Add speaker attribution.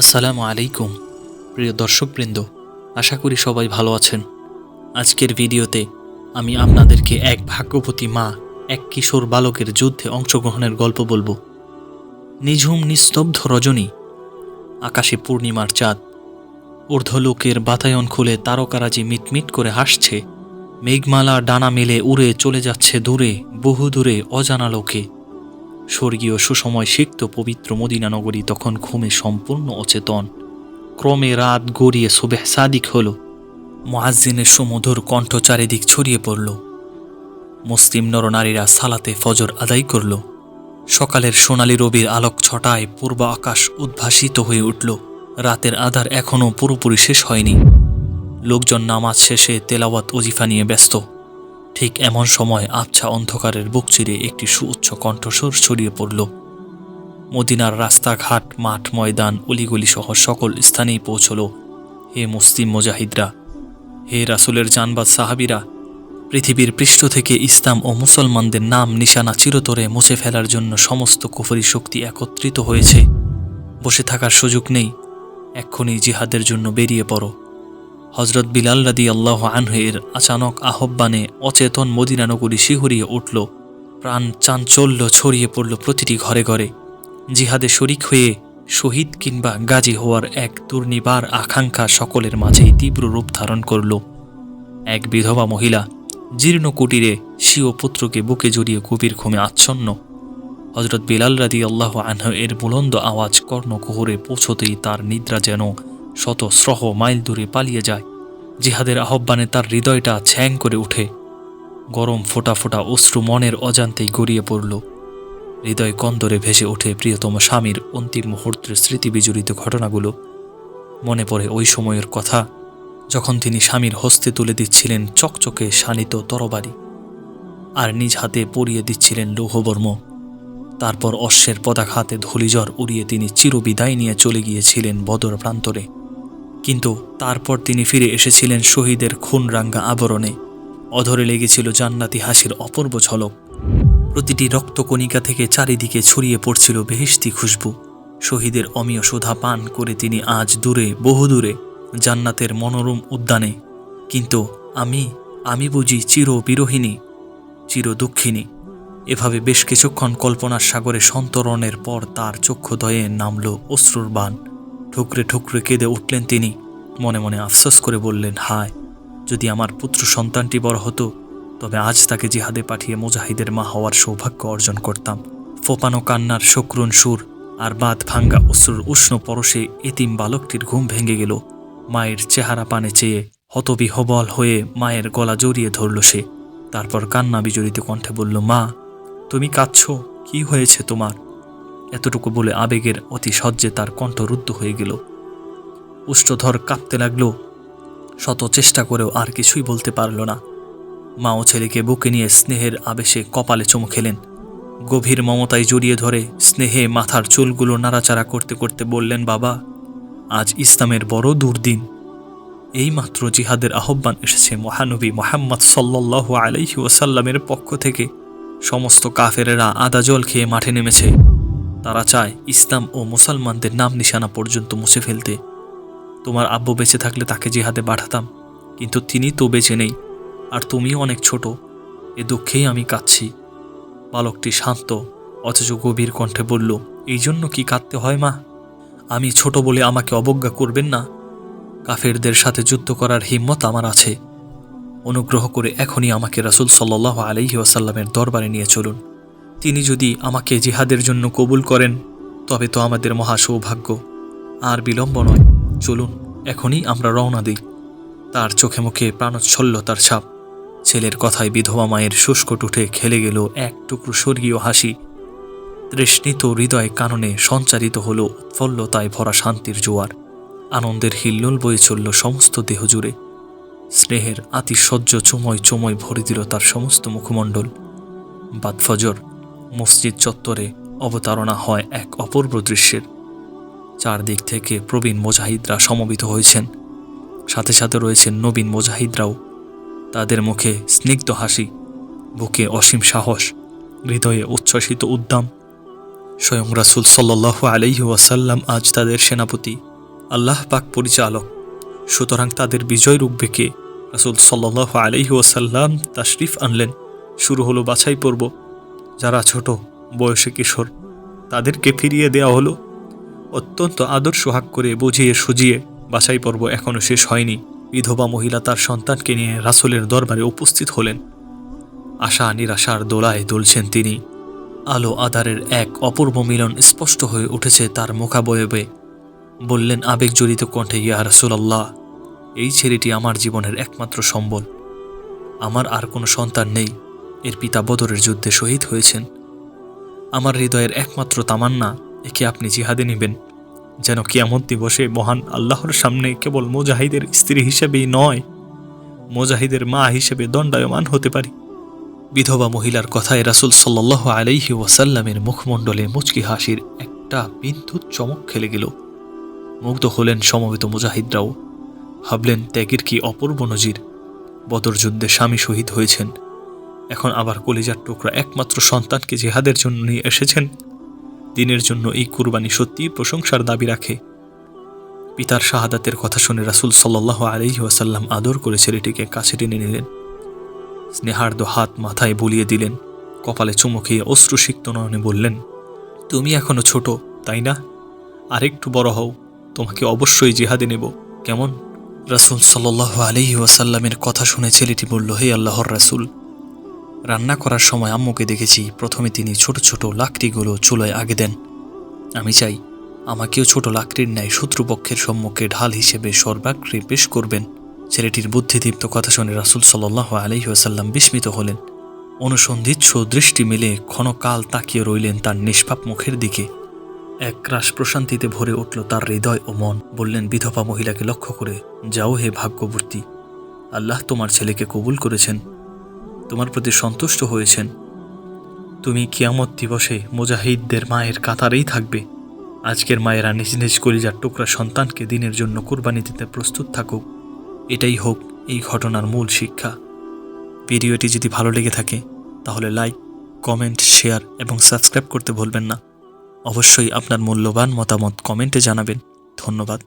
Speaker 1: আসসালামু আলাইকুম, প্রিয় দর্শকবৃন্দ। আশা করি সবাই ভালো আছেন। আজকের ভিডিওতে আমি আপনাদেরকে এক ভাগ্যবতী মা, এক কিশোর বালকের যুদ্ধে অংশগ্রহণের গল্প বলব। নিঝুম নিস্তব্ধ রজনী, আকাশে পূর্ণিমার চাঁদ। ঊর্ধ্বলোকের বাতায়ন খুলে তারকারাজি মিটমিট করে হাসছে। মেঘমালা ডানা মেলে উড়ে চলে যাচ্ছে দূরে বহু দূরে অজানা লোকে। স্বর্গীয় সুসময় সিক্ত পবিত্র মদিনা নগরী তখন ঘুমে সম্পূর্ণ অচেতন। ক্রমে রাত গড়িয়ে সুবেহ সাদিক হল। মুআজ্জিনের সুমধুর কণ্ঠ চারিদিক ছড়িয়ে পড়ল। মুসলিম নরনারীরা সালাতে ফজর আদায় করল। সকালের সোনালি রবির আলোক ছটায় পূর্ব আকাশ উদ্ভাসিত হয়ে উঠল। রাতের আধার এখনও পুরোপুরি শেষ হয়নি। লোকজন নামাজ শেষে তেলাওয়াত ওজিফা নিয়ে ব্যস্ত। ঠিক এমন সময় আবছা অন্ধকারের বুক চিরে একটি সুউচ্চ কণ্ঠস্বর ছড়িয়ে পড়ল। মদিনার রাস্তাঘাট, মাঠ, ময়দান অলিগলি সহ সকল স্থানেই পৌঁছল। হে মুসলিম মুজাহিদরা, হে রাসুলের জানবাদ সাহাবিরা, পৃথিবীর পৃষ্ঠ থেকে ইসলাম ও মুসলমানদের নাম নিশানা চিরতরে মুছে ফেলার জন্য সমস্ত কুফরি শক্তি একত্রিত হয়েছে। বসে থাকার সুযোগ নেই। এক্ষুনি জিহাদের জন্য বেরিয়ে পড়ো। হজরত বিলাল রাদি আল্লাহ আনহের আচানক আহ্বানে অচেতন মদিনানগরী শিহরিয়ে উঠল। প্রাণ চাঞ্চল্য ছড়িয়ে পড়ল প্রতিটি ঘরে ঘরে। জিহাদে শরিক হয়ে শহীদ কিংবা গাজী হওয়ার এক দুর্নিবার আকাঙ্ক্ষা সকলের মাঝেই তীব্র রূপ ধারণ করল। এক বিধবা মহিলা জীর্ণ কুটিরে স্বীয় পুত্রকে বুকে জড়িয়ে গভীর ঘুমে আচ্ছন্ন। হজরত বিলাল রাদি আল্লাহ আনহ এর বুলন্দ আওয়াজ কর্ণকুহরে পৌঁছতেই তার নিদ্রা যেন শত স্রহ মাইল দূরে পালিয়ে যায়। জিহাদের আহ্বানে তার হৃদয়টা ছ্যাং করে উঠে। গরম ফোটা ফোটা অশ্রু মনের অজান্তেই গড়িয়ে পড়ল। হৃদয় কন্দরে ভেসে ওঠে প্রিয়তম স্বামীর অন্তিম মুহূর্তের স্মৃতি বিজড়িত ঘটনাগুলো। মনে পড়ে ওই সময়ের কথা, যখন তিনি স্বামীর হস্তে তুলে দিচ্ছিলেন চকচকে শানিত তরবারি, আর নিজ হাতে পরিয়ে দিচ্ছিলেন লৌহবর্ম। তারপর অশ্বের হাতে ধূলিঝড় উড়িয়ে তিনি চিরবিদায় নিয়ে চলে গিয়েছিলেন বদর প্রান্তরে। কিন্তু তারপর তিনি ফিরে এসেছিলেন শহীদের খুন রাঙ্গা আবরণে। অধরে লেগেছিল জান্নাতি হাসির অপূর্ব ঝলক। প্রতিটি রক্তকণিকা থেকে চারিদিকে ছড়িয়ে পড়ছিল বেহিস্তি খুশবু। শহীদের অমীয় সুধা পান করে তিনি আজ দূরে, বহু দূরে, জান্নাতের মনোরম উদ্যানে। কিন্তু আমি আমি বুঝি চির বিরোহিনী চির দুঃখিনী। এভাবে বেশ কিছুক্ষণ কল্পনার সাগরে সন্তরণের পর তার চক্ষুদয়ে নামল অশ্রুর বান ঠুকরে ঠুকরে কেঁদে উঠলেন তিনি। মনে মনে আফসোস করে বললেন, হায়, যদি আমার পুত্র সন্তানটি বড় হতো, তবে আজ তাকে জিহাদে পাঠিয়ে মুজাহিদের মা হওয়ার সৌভাগ্য অর্জন করতাম। ফোপানো কান্নার শক্রুন সুর আর বাদ ভাঙ্গা অশ্রুর উষ্ণ পরশে এতিম বালকটির ঘুম ভেঙে গেল। মায়ের চেহারা পানে চেয়ে হতবিহবল হয়ে মায়ের গলা জড়িয়ে ধরল সে। তারপর কান্না বিজড়িত কণ্ঠে বলল, মা, তুমি কাঁদছ, কি হয়েছে তোমার? এতটুকু বলে আবেগের অতি সহ্যে তার কণ্ঠ রুদ্ধ হয়ে গেল। উষ্ঠধর কাঁপতে লাগল। শত চেষ্টা করেও আর কিছুই বলতে পারল না। মা ও ছেলেকে বুকে নিয়ে স্নেহের আবেশে কপালে চুমু খেলেন। গভীর মমতায় জড়িয়ে ধরে স্নেহে মাথার চুলগুলো নাড়াচাড়া করতে করতে বললেন, বাবা, আজ ইসলামের বড় দুর্দিন। এইমাত্র জিহাদের আহ্বান এসেছে মহানবী মোহাম্মদ সাল্লাহ আলাইহি ওসাল্লামের পক্ষ থেকে। সমস্ত কাফেরেরা আদা জল খেয়ে মাঠে নেমেছে। তারা চায় ইসলাম ও মুসলমানদের নাম নিশানা পর্যন্ত মুছে ফেলতে। তোমার আব্বু বেঁচে থাকলে তাকে জিহাদে পাঠাতাম, কিন্তু তিনি তো বেঁচে নেই, আর তুমিও অনেক ছোট। এ দুঃখেই আমি কাঁদছি। বালকটি শান্ত, অথচ গভীর কণ্ঠে বলল, এই জন্য কি কাঁদতে হয় মা? আমি ছোট বলে আমাকে অবজ্ঞা করবেন না? কাফেরদের সাথে যুদ্ধ করার হিম্মত আমার আছে। অনুগ্রহ করে এখনই আমাকে রাসুল সাল্লাহ আলহি ওয়াসাল্লামের দরবারে নিয়ে চলুন। তিনি যদি আমাকে জিহাদের জন্য কবুল করেন, তবে তো আমাদের মহা সৌভাগ্য আর বিলম্ব নয়, চলুন, এখনই আমরা রওনা দিই। তার চোখে মুখে প্রাণোচ্ছল্লতার ছাপ। ছেলের কথায় বিধবা মায়ের শুষ্ক টুঠে খেলে গেল এক টুকরো স্বর্গীয় হাসি। তৃষ্ণিত হৃদয় কাননে সঞ্চারিত হল উৎফুল্লতায় ভরা শান্তির জোয়ার। আনন্দের হিল্লোল বয়ে চলল সমস্ত দেহ জুড়ে। স্নেহের আতিশয্য চুময় চুময় ভরে দিল তার সমস্ত মুখমণ্ডল। বাদফজর মসজিদ চত্বরে অবতারণা হয় এক অপূর্ব দৃশ্যের। চারদিক থেকে প্রবীণ মোজাহিদরা সমবেত হয়েছেন। সাথে সাথে রয়েছেন নবীন মোজাহিদরাও। তাদের মুখে স্নিগ্ধ হাসি, বুকে অসীম সাহস, হৃদয়ে উচ্ছ্বসিত উদ্দাম স্বয়ং রাসুল সাল্লাহ আলাইহি ওয়াসাল্লাম আজ তাদের সেনাপতি, আল্লাহ পাক পরিচালক। সুতরাং তাদের বিজয় রূপবে কে? রাসুল সাল্লাহ আলাইহি ওয়াসাল্লাম তাশরিফ আনলেন। শুরু হলো বাছাই পর্ব যারা ছোট, বয়সে কিশোর, তাদেরকে ফিরিয়ে দেওয়া হলো। অত্যন্ত আদর সোহাগ করে বুঝিয়ে সুজিয়ে বাছাই পর্ব এখনও শেষ হয়নি। বিধবা মহিলা তার সন্তানকে নিয়ে রাসুলের দরবারে উপস্থিত হলেন। আশা নিরাশার দোলায় দুলছেন তিনি। আলো আধারের এক অপূর্ব মিলন স্পষ্ট হয়ে উঠেছে তার মুখাবয়বে। বললেন আবেগজড়িত কণ্ঠে, ইয়া রাসুলাল্লাহ, এই ছেলেটি আমার জীবনের একমাত্র সম্বল। আমার আর কোনো সন্তান নেই। এর পিতা বদরের যুদ্ধে শহীদ হয়েছেন। আমার হৃদয়ের একমাত্র তামান্না, একে আপনি জিহাদে নেবেন, যেন কিয়ামত দিবসে মহান আল্লাহর সামনে কেবল মুজাহিদের স্ত্রী হিসেবেই নয়, মুজাহিদের মা হিসেবে দণ্ডায়মান হতে পারি। বিধবা মহিলার কথায় রাসুল সাল্লাহ আলাইহি ওয়াসাল্লামের মুখমণ্ডলে মুচকি হাসির একটা বিন্দু চমক খেলে গেল। মুগ্ধ হলেন সমবেত মুজাহিদরাও, ভাবলেন ত্যাগের কি অপূর্ব নজির, বদর যুদ্ধে স্বামী শহীদ হয়েছেন। এখন আবার কলিজার টুকরা একমাত্র সন্তানকে জেহাদের জন্য নিয়ে এসেছেন। দিনের জন্য এই কুরবানি সত্যিই প্রশংসার দাবি রাখে। পিতার শাহাদাতের কথা শুনে রাসুল সাল্লাহ আলহি ওয়াসাল্লাম আদর করে ছেলেটিকে কাছে টেনে নিলেন। স্নেহার্দ হাত মাথায় বুলিয়ে দিলেন। কপালে চুমু খেয়ে অশ্রুসিক্ত নয়নে বললেন, তুমি এখনও ছোট, তাই না? আরেকটু বড় হও, তোমাকে অবশ্যই জিহাদে নেব। কেমন? রাসুল সাল্লাহ আলহি ওয়াসাল্লামের কথা শুনে ছেলেটি বলল, হে আল্লাহর রাসুল রান্না করার সময় আম্মুকে দেখেছি প্রথমে তিনি ছোট ছোট লাকড়িগুলো চুলায় আগে দেন। আমি চাই আমাকেও ছোট লাকড়ির ন্যায় শত্রুপক্ষের সম্মুখে ঢাল হিসেবে সর্বাগ্রে পেশ করবেন। ছেলেটির বুদ্ধিদীপ্ত কথা শুনে রাসুল সাল্লাহ আলহি আসাল্লাম বিস্মিত হলেন। অনুসন্ধিৎস দৃষ্টি মেলে ক্ষণকাল তাকিয়ে রইলেন তার নিষ্পাপ মুখের দিকে। এক রাস প্রশান্তিতে ভরে উঠল তার হৃদয় ও মন। বললেন, বিধবা মহিলাকে লক্ষ্য করে যাও হে ভাগ্যবর্তী। আল্লাহ তোমার ছেলেকে কবুল করেছেন। তোমার প্রতি সন্তুষ্ট হয়েছেন। তুমি কিয়ামত দিবসে মুজাহিদদের মায়ের কাতারেই থাকবে। আজকের মায়েরা নিজ নিজ কলিজার টুকরা সন্তানকে দিনের জন্য কোরবানি দিতে প্রস্তুত থাকুক। এটাই হোক এই ঘটনার মূল শিক্ষা। ভিডিওটি যদি ভালো লেগে থাকে, তাহলে লাইক, কমেন্ট, শেয়ার এবং সাবস্ক্রাইব করতে ভুলবেন না। অবশ্যই আপনার মূল্যবান মতামত কমেন্টে জানাবেন। ধন্যবাদ।